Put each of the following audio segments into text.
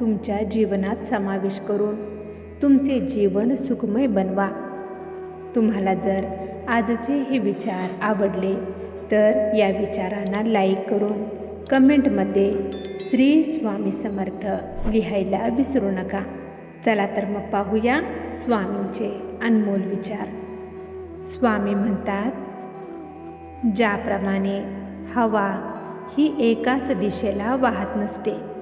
तुमच्या जीवनात समावेश करून तुमचे जीवन सुखमय बनवा. तुम्हाला जर आजचे हे विचार आवडले तर या विचारांना लाईक करून कमेंटमध्ये श्री स्वामी समर्थ लिहायला विसरू नका. चला तर मग पाहूया स्वामींचे अनमोल विचार. स्वामी म्हणतात ज्याप्रमाणे हवा ही एकाच दिशेला वाहत नसते.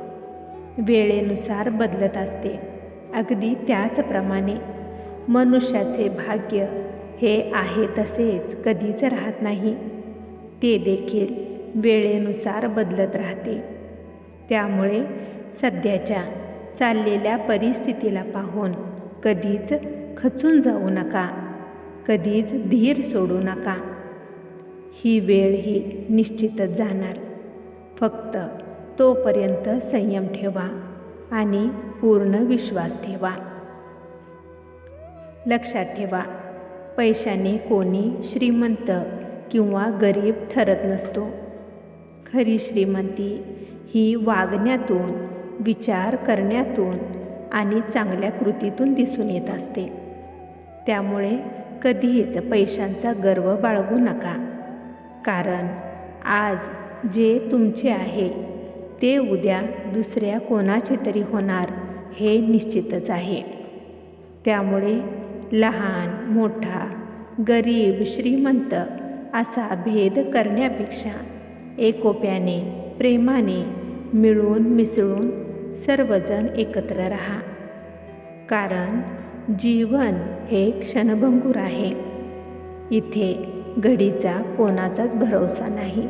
वेळेनुसार बदलत असते. अगदी त्याचप्रमाणे मनुष्याचे भाग्य हे आहे तसेच कधीच राहत नाही. ते देखील वेळेनुसार बदलत राहते. त्यामुळे सध्याच्या चाललेल्या परिस्थितीला पाहून कधीच खचून जाऊ नका. कधीच धीर सोडू नका. ही वेळ ही निश्चितच जाणार. फक्त तोपर्यंत संयम ठेवा आणि पूर्ण विश्वास ठेवा. लक्षात ठेवा पैशाने कोणी श्रीमंत किंवा गरीब ठरत नसतो. खरी श्रीमंती ही वागण्यातून विचार करण्यातून आणि चांगल्या कृतीतून दिसून येत असते. त्यामुळे कधीच पैशांचा गर्व बाळगू नका. कारण आज जे तुमचे आहे ते उद्या दुसऱ्या कोणाचे तरी होणार हे निश्चितच आहे. त्यामुळे लहान मोठा गरीब श्रीमंत असा भेद करण्यापेक्षा एकोप्याने प्रेमाने मिळून मिसळून सर्वजण एकत्र राहा. कारण जीवन हे क्षणभंगूर आहे. इथे घडीचा कोणाचाच भरोसा नाही.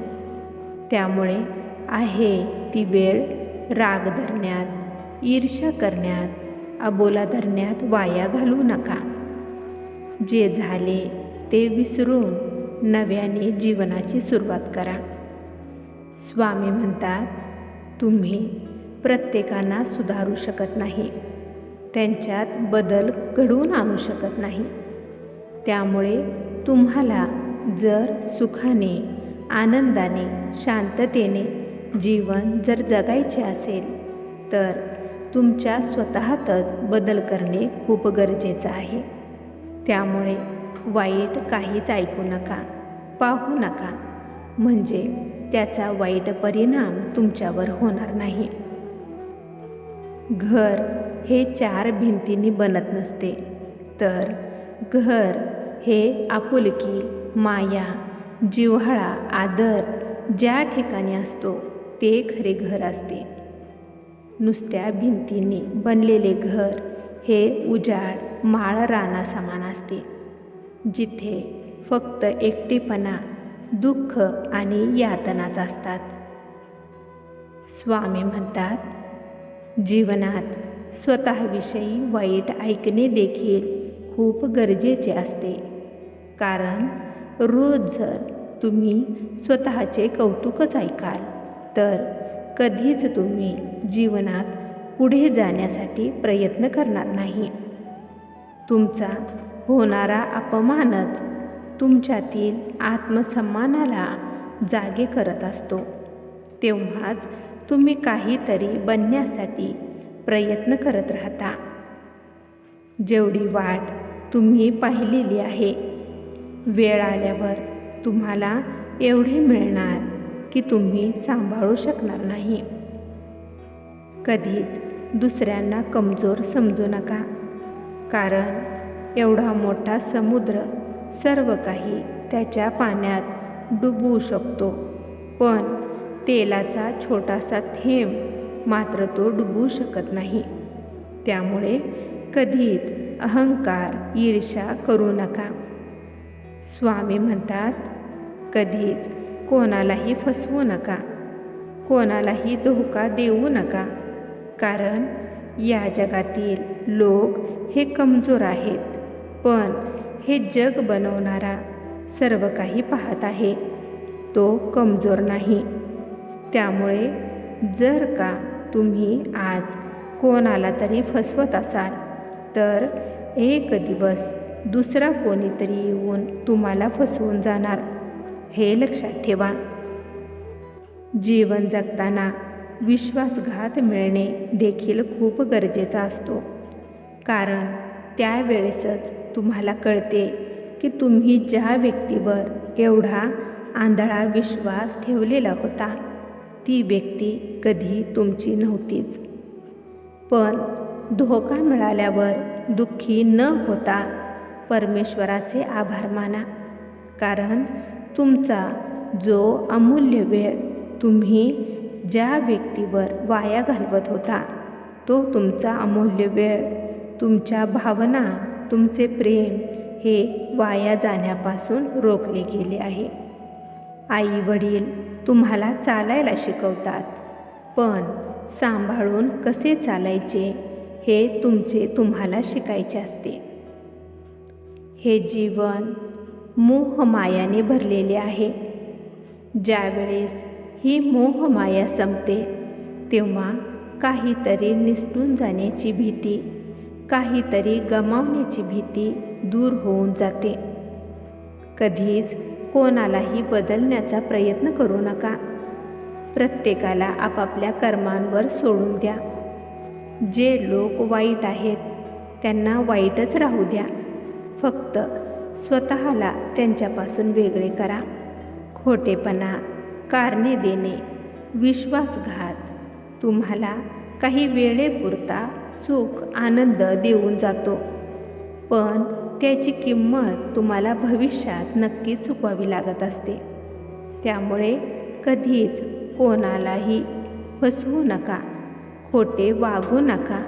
त्यामुळे आहे ती वेळ राग धरण्यात ईर्ष्या करण्यात अबोला धरण्यात वाया घालवू नका. जे झाले ते विसरून नव्याने जीवनाची सुरुवात करा. स्वामी म्हणतात तुम्ही प्रत्येकांना सुधारू शकत नाही. त्यांच्यात बदल घडवून आणू शकत नाही. त्यामुळे तुम्हाला जर सुखाने आनंदाने शांततेने जीवन जर जगायचे असेल तर तुमच्या स्वतःतच बदल करणे खूप गरजेचं आहे. त्यामुळे वाईट काहीच ऐकू नका पाहू नका. म्हणजे त्याचा वाईट परिणाम तुमच्यावर होणार नाही. घर हे चार भिंतींनी बनत नसते. तर घर हे आपुलकी माया जिव्हाळा आदर ज्या ठिकाणी असतो ते खरे घर असते. नुसत्या भिंतींनी बनलेले घर हे उजाड माळ राना समान असते. जिथे फक्त एकटेपणा दुःख आणि यातनाच असतात. स्वामी म्हणतात जीवनात स्वतःविषयी वाईट ऐकणे देखील खूप गरजेचे असते. कारण रोज जर तुम्ही स्वतःचे कौतुकच ऐकाल तर कधीच तुम्ही जीवनात पुढे जाण्यासाठी प्रयत्न करणार नाही. तुमचा होणारा अपमानच तुमच्यातील आत्मसन्मानाला जागे करत असतो. तेव्हाच तुम्ही काहीतरी बनण्यासाठी प्रयत्न करत राहता. जेवढी वाट तुम्ही पाहिलेली आहे वेळ आल्यावर तुम्हाला एवढे मिळणार. की तुम्ही सांभाळू शकणार नाही. कधीच दुसऱ्यांना कमजोर समजू नका. कारण एवढा मोठा समुद्र सर्व काही त्याच्या पाण्यात डुबवू शकतो. पण तेलाचा छोटासा थेंब मात्र तो डुबवू शकत नाही. त्यामुळे कधीच अहंकार ईर्षा करू नका. स्वामी म्हणतात कधीच कोणालाही फसवू नका. कोणालाही धोका देऊ नका. कारण या जगातील लोक हे कमजोर आहेत. पण हे जग बनवणारा सर्व काही पाहत आहे. तो कमजोर नाही. त्यामुळे जर का तुम्ही आज कोणाला तरी फसवत असाल तर एक दिवस दुसरा कोणीतरी येऊन तुम्हाला फसवून जाणार. हे लक्षात ठेवा. जीवन जगताना विश्वासघात मिळणे देखील खूप गरजेचा असतो. कारण त्यावेळेसच तुम्हाला कळते की तुम्ही ज्या व्यक्तीवर एवढा आंधळा विश्वास ठेवलेला होता ती व्यक्ती कधी तुमची नव्हतीच. पण धोका मिळाल्यावर दुःखी न होता परमेश्वराचे आभार माना. कारण तुमचा जो अमूल्य वेळ तुम्ही ज्या व्यक्तीवर वाया घालवत होता तो तुमचा अमूल्य वेळ तुमच्या भावना तुमचे प्रेम हे वाया जाण्यापासून रोखले गेले आहे. आई वडील तुम्हाला चालायला शिकवतात पण सांभाळून कसे चालायचे हे तुमचे तुम्हाला शिकायचे असते. हे जीवन मोहमायाने भरलेले आहे. ज्यावेळेस ही मोहमाया संपते तेव्हा काहीतरी निसटून जाण्याची भीती काहीतरी गमावण्याची भीती दूर होऊन जाते. कधीच कोणालाही बदलण्याचा प्रयत्न करू नका. प्रत्येकाला आपापल्या कर्मांवर सोडून द्या. जे लोक वाईट आहेत त्यांना वाईटच राहू द्या. फक्त स्वतःला त्यांच्यापासून वेगळे करा. खोटेपणा कारणे देणे विश्वासघात. तुम्हाला काही वेळेपुरता सुख आनंद देऊन जातो. पण त्याची किंमत तुम्हाला भविष्यात नक्की चुकवावी लागत असते. त्यामुळे कधीच कोणालाही फसवू नका. खोटे वागू नका.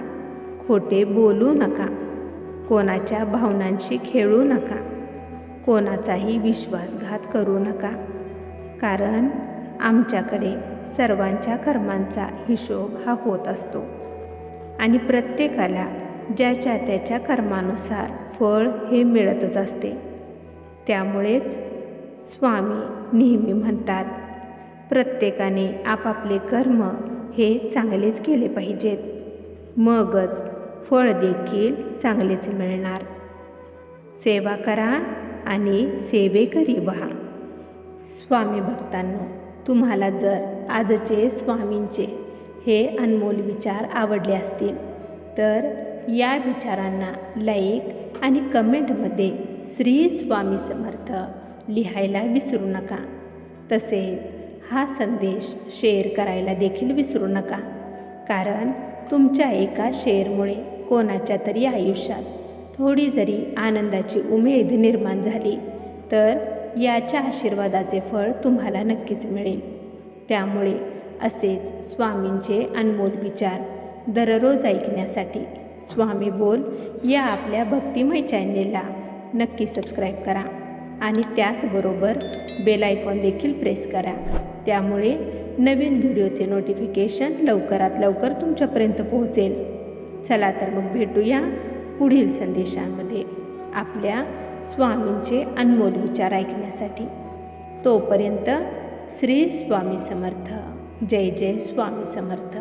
खोटे बोलू नका. कोणाच्या भावनांशी खेळू नका. कोणाचाही विश्वासघात करू नका. कारण आमच्याकडे सर्वांच्या कर्मांचा हिशोब हा होत असतो. आणि प्रत्येकाला ज्याच्या त्याच्या कर्मानुसार फळ हे मिळतच असते. त्यामुळेच स्वामी नेहमी म्हणतात प्रत्येकाने आपापले कर्म हे चांगलेच केले पाहिजेत. मगच फळ देखील चांगलेच मिळणार. सेवा करा. आणि सेवेकरी व्हा. स्वामी भक्तांनो तुम्हाला जर आजचे स्वामींचे हे अनमोल विचार आवडले असतील तर या विचारांना लाईक आणि कमेंटमध्ये श्री स्वामी समर्थ लिहायला विसरू नका. तसेच हा संदेश शेअर करायला देखील विसरू नका. कारण तुमच्या एका शेअरमुळे कोणाच्या तरी आयुष्यात थोडी जरी आनंदाची उमेद निर्माण झाली तर याच्या आशीर्वादाचे फळ तुम्हाला नक्कीच मिळेल. त्यामुळे असेच स्वामींचे अनमोल विचार दररोज ऐकण्यासाठी स्वामी बोल या आपल्या भक्तिमय चॅनेलला नक्की सबस्क्राईब करा आणि त्याचबरोबर बेलायकॉन देखील प्रेस करा. त्यामुळे नवीन व्हिडिओचे नोटिफिकेशन लवकरात लवकर तुमच्यापर्यंत पोहोचेल. चला तर मग भेटूया पुढील संदेशांमध्ये आपल्या स्वामींचे अनमोल विचार ऐकण्यासाठी तोपर्यंत श्री स्वामी समर्थ. जय जय स्वामी समर्थ.